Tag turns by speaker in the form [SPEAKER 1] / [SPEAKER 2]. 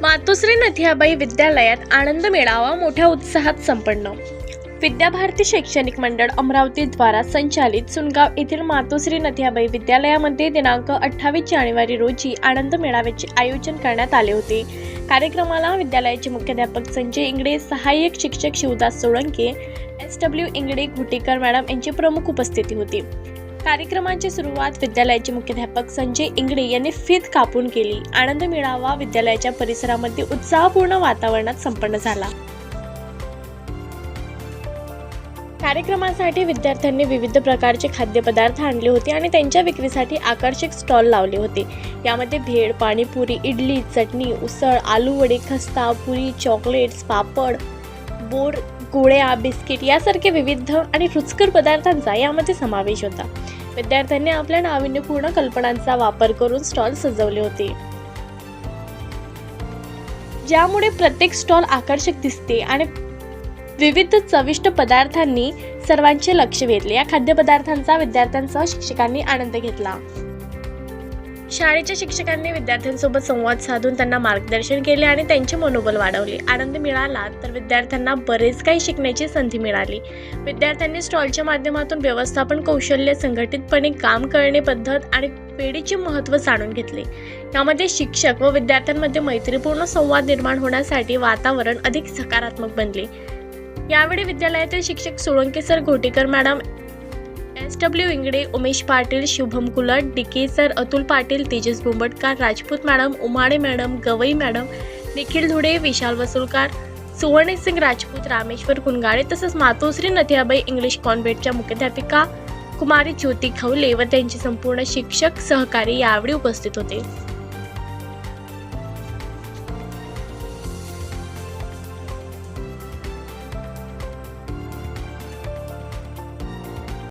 [SPEAKER 1] मातोश्री नथियाबाई विद्यालयात आनंद मेळावा मोठ्या उत्साहात संपन्न. विद्याभारती शैक्षणिक मंडळ अमरावतीद्वारा संचालित सुनगाव येथील मातोश्री नथियाबाई विद्यालयामध्ये दिनांक अठ्ठावीस जानेवारी रोजी आनंद मेळाव्याचे आयोजन करण्यात आले होते. कार्यक्रमाला विद्यालयाचे मुख्याध्यापक संजय इंगडे सहाय्यक शिक्षक Shivdas Solanke S W Ingde Ghutekar madam यांची प्रमुख उपस्थिती होती. कार्यक्रमाची सुरुवात विद्यालयाचे मुख्याध्यापक संजय इंगडे यांनी फीत कापून केली. आनंद मेळावा विद्यालयाच्या परिसरामध्ये उत्साहपूर्ण वातावरणात संपन्न झाला. कार्यक्रमासाठी विद्यार्थ्यांनी विविध प्रकारचे खाद्यपदार्थ आणले होते आणि त्यांच्या विक्रीसाठी आकर्षक स्टॉल लावले होते. यामध्ये भेळ पाणीपुरी इडली चटणी उसळ आलू वडे खस्ता पुरी चॉकलेट्स पापड बोर गोळ्या बिस्किट यासारखे विविध आणि रुचकर पदार्थांचा यामध्ये समावेश होता. विद्यार्थ्यांनी आपल्या नाविन्यपूर्ण कल्पनांचा वापर करून स्टॉल सजवले होते. ज्यामुळे प्रत्येक स्टॉल आकर्षक दिसते आणि विविध चविष्ट पदार्थांनी सर्वांचे लक्ष वेधले. या खाद्यपदार्थांचा विद्यार्थ्यांसह शिक्षकांनी आनंद घेतला. शाळेच्या शिक्षकांनी विद्यार्थ्यांसोबत संवाद साधून त्यांना मार्गदर्शन केले आणि त्यांचे मनोबल वाढवले. आनंद मिळाला तर विद्यार्थ्यांना बरेच काही शिकण्याची संधी मिळाली. विद्यार्थ्यांनी स्टॉलच्या माध्यमातून व्यवस्थापन कौशल्य संघटितपणे काम करणे पद्धत आणि पेढीचे महत्त्व जाणून घेतले. यामध्ये शिक्षक व विद्यार्थ्यांमध्ये मैत्रीपूर्ण संवाद निर्माण होण्यासाठी वातावरण अधिक सकारात्मक बनले. यावेळी विद्यालयातील शिक्षक Solanke sir Ghotekar madam S W Ingde Umesh Patil Shubham Kulat D K sir Atul Patil Tejas Bombatkar Rajput madam Umade madam Gawai madam Nikhil Dhude Vishal Vasulkar Suvarnasingh Rajput Rameshwar Kungale तसंच Matoshri Nathiyabai English कॉन्व्हेंटच्या मुख्याध्यापिका कुमारी ज्योती खवले व त्यांचे संपूर्ण शिक्षक सहकारी यावेळी उपस्थित होते.